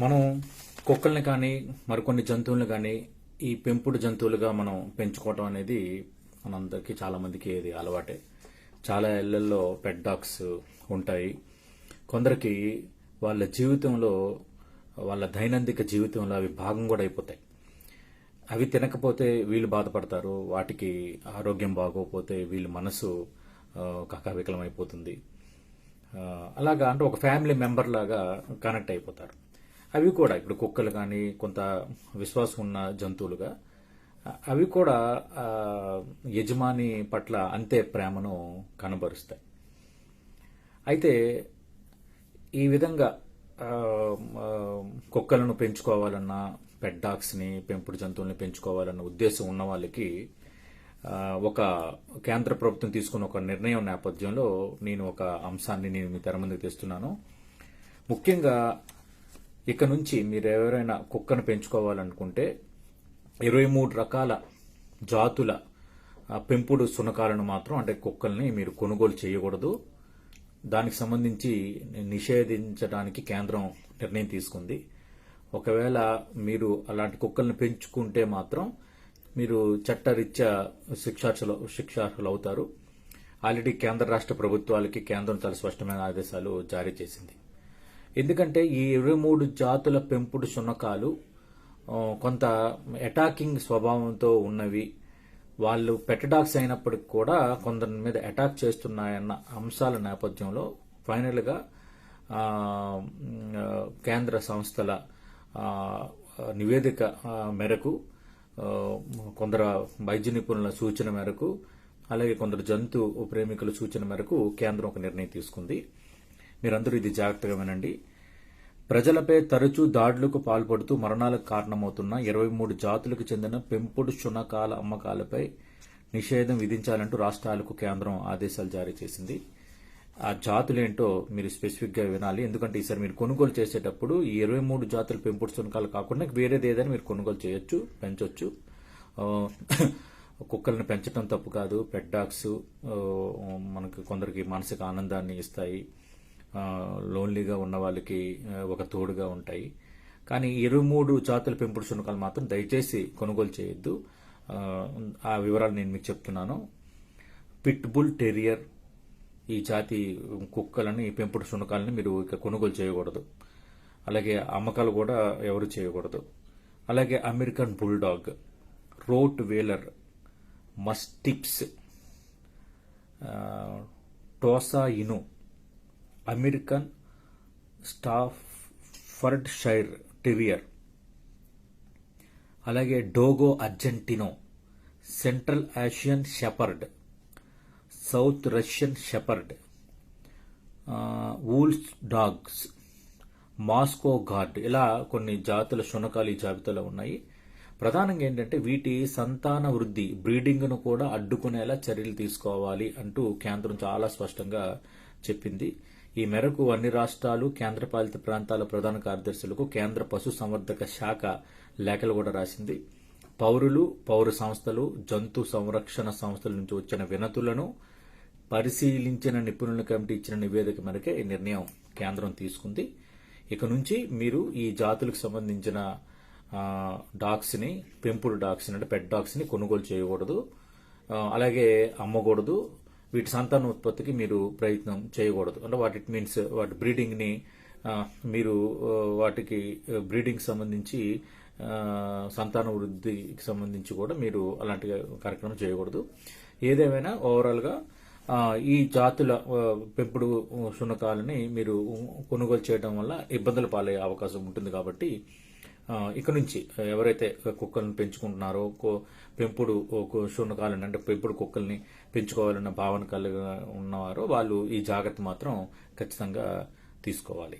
మనం కుక్కల్ని కానీ మరికొన్ని జంతువులను కానీ ఈ పెంపుడు జంతువులుగా మనం పెంచుకోవటం అనేది మనందరికీ చాలామందికి ఇది అలవాటే. చాలా ఇళ్ళలో పెట్ డాగ్స్ ఉంటాయి. కొందరికి వాళ్ళ జీవితంలో వాళ్ళ దైనందిక జీవితంలో అవి భాగం కూడా అయిపోతాయి. అవి తినకపోతే వీళ్ళు బాధపడతారు వాటికి ఆరోగ్యం బాగోకపోతే వీళ్ళ మనసు కకావికలం అయిపోతుంది. అలాగా అంటే ఒక ఫ్యామిలీ మెంబర్ లాగా కనెక్ట్ అయిపోతారు. అవి కూడా ఇప్పుడు కుక్కలు కానీ కొంత విశ్వాసం ఉన్న జంతువులుగా అవి కూడా యజమాని పట్ల అంతే ప్రేమను కనబరుస్తాయి. అయితే ఈ విధంగా కుక్కలను పెంచుకోవాలన్నా పెట్ డాగ్స్ని పెంపుడు జంతువుల్ని పెంచుకోవాలన్న ఉద్దేశం ఉన్న వాళ్ళకి ఒక కేంద్ర ప్రభుత్వం తీసుకున్న ఒక నిర్ణయం నేపథ్యంలో నేను ఒక అంశాన్ని నేను మీ తెర ముందుకు తెస్తున్నాను. ముఖ్యంగా ఇక నుంచి మీరు ఎవరైనా కుక్కను పెంచుకోవాలనుకుంటే ఇరవై మూడు రకాల జాతుల పెంపుడు సునకాలను మాత్రం అంటే కుక్కల్ని మీరు కొనుగోలు చేయకూడదు. దానికి సంబంధించి నిషేధించడానికి కేంద్రం నిర్ణయం తీసుకుంది. ఒకవేళ మీరు అలాంటి కుక్కల్ని పెంచుకుంటే మాత్రం మీరు చట్టరీత్యా శిక్షార్హులు శిక్షార్హులు అవుతారు. ఆల్రెడీ కేంద్ర రాష్ట్ర ప్రభుత్వాలకి కేంద్రం చాలా స్పష్టమైన ఆదేశాలు జారీ చేసింది. ఎందుకంటే ఈ ఇరవై మూడు జాతుల పెంపుడు శునకాలు కొంత అటాకింగ్ స్వభావంతో ఉన్నవి. వాళ్ళు పెట్టడాక్స్ అయినప్పటికి కూడా కొందరి మీద అటాక్ చేస్తున్నాయన్న అంశాల నేపథ్యంలో ఫైనల్గా కేంద్ర సంస్థల నివేదిక మేరకు కొందరు వైద్య నిపుణుల సూచన మేరకు అలాగే కొందరు జంతు ప్రేమికుల సూచన మేరకు కేంద్రం ఒక నిర్ణయం తీసుకుంది. మీరందరూ ఇది జాగ్రత్తగా వినండి. ప్రజలపై తరచూ దాడులకు పాల్పడుతూ మరణాలకు కారణమవుతున్న ఇరవై మూడు జాతులకు చెందిన పెంపుడు శునకాల అమ్మకాలపై నిషేధం విధించాలంటూ రాష్ట్రాలకు కేంద్రం ఆదేశాలు జారీ చేసింది. ఆ జాతులేంటో మీరు స్పెసిఫిక్గా వినాలి. ఎందుకంటే ఈసారి మీరు కొనుగోలు చేసేటప్పుడు ఈ ఇరవై మూడు జాతుల పెంపుడు శునకాలు కాకుండా వేరేది ఏదైనా మీరు కొనుగోలు చేయొచ్చు పెంచొచ్చు. కుక్కలను పెంచడం తప్పు కాదు. పెట్ డాగ్స్ మనకు కొందరికి మానసిక ఆనందాన్ని ఇస్తాయి. లోన్లీగా ఉన్న వాళ్ళకి ఒక తోడుగా ఉంటాయి. కానీ ఇరవై మూడు జాతుల పెంపుడు శునకాలు మాత్రం దయచేసి కొనుగోలు చేయొద్దు. ఆ, వివరాలు నేను మీకు చెప్తున్నాను. పిట్ బుల్ టెరియర్ ఈ జాతి కుక్కలని పెంపుడు శునకాలని మీరు ఇక కొనుగోలు చేయకూడదు. అలాగే అమ్మకాలు కూడా ఎవరు చేయకూడదు. అలాగే American bulldog rottweiler mastiffs Tosa Inu American Staffordshire terrier అలాగే Dogo Argentino Central Asian shepherd South Russian shepherd wolves dogs Moscow guard ఇలా కొన్ని జాతుల శునకాలు ఈ జాబితాలో ఉన్నాయి. ప్రధానంగా ఏంటంటే వీటి సంతాన వృద్ధి బ్రీడింగ్ను కూడా అడ్డుకునేలా చర్యలు తీసుకోవాలి అంటూ కేంద్రం చాలా స్పష్టంగా చెప్పింది. ఈ మేరకు అన్ని రాష్ట్రాలు కేంద్రపాలిత ప్రాంతాల ప్రధాన కార్యదర్శులకు కేంద్ర పశు సంవర్ధక శాఖ లేఖలు కూడా రాసింది. పౌరులు పౌర సంస్థలు జంతు సంరక్షణ సంస్థల నుంచి వచ్చిన వినతులను పరిశీలించిన నిపుణుల కమిటీ ఇచ్చిన నివేదిక మేరకే ఈ నిర్ణయం కేంద్రం తీసుకుంది. ఇక నుంచి మీరు ఈ జాతులకు సంబంధించిన డాగ్స్ని డాగ్స్ని పెంపుడు డాగ్స్ అంటే పెట్ డాగ్స్ని కొనుగోలు చేయకూడదు. అలాగే అమ్మకూడదు. వీటి సంతాన ఉత్పత్తికి మీరు ప్రయత్నం చేయకూడదు. అంటే వాటి మీన్స్ వాటి బ్రీడింగ్ని మీరు వాటికి బ్రీడింగ్ సంబంధించి సంతాన వృద్ధికి సంబంధించి కూడా మీరు అలాంటి కార్యక్రమం చేయకూడదు. ఏదేమైనా ఓవరాల్గా ఈ జాతుల పెంపుడు శునకాలని మీరు కొనుగోలు చేయడం వల్ల ఇబ్బందులు పాలయ్యే అవకాశం ఉంటుంది కాబట్టి ఇక నుంచి ఎవరైతే కుక్కలను పెంచుకుంటున్నారో పెంపుడు కు- శునకాలని అంటే పెంపుడు కుక్కల్ని పెంచుకోవాలన్న భావన కలిగి ఉన్నవారో వాళ్ళు ఈ జాగ్రత్త మాత్రం ఖచ్చితంగా తీసుకోవాలి.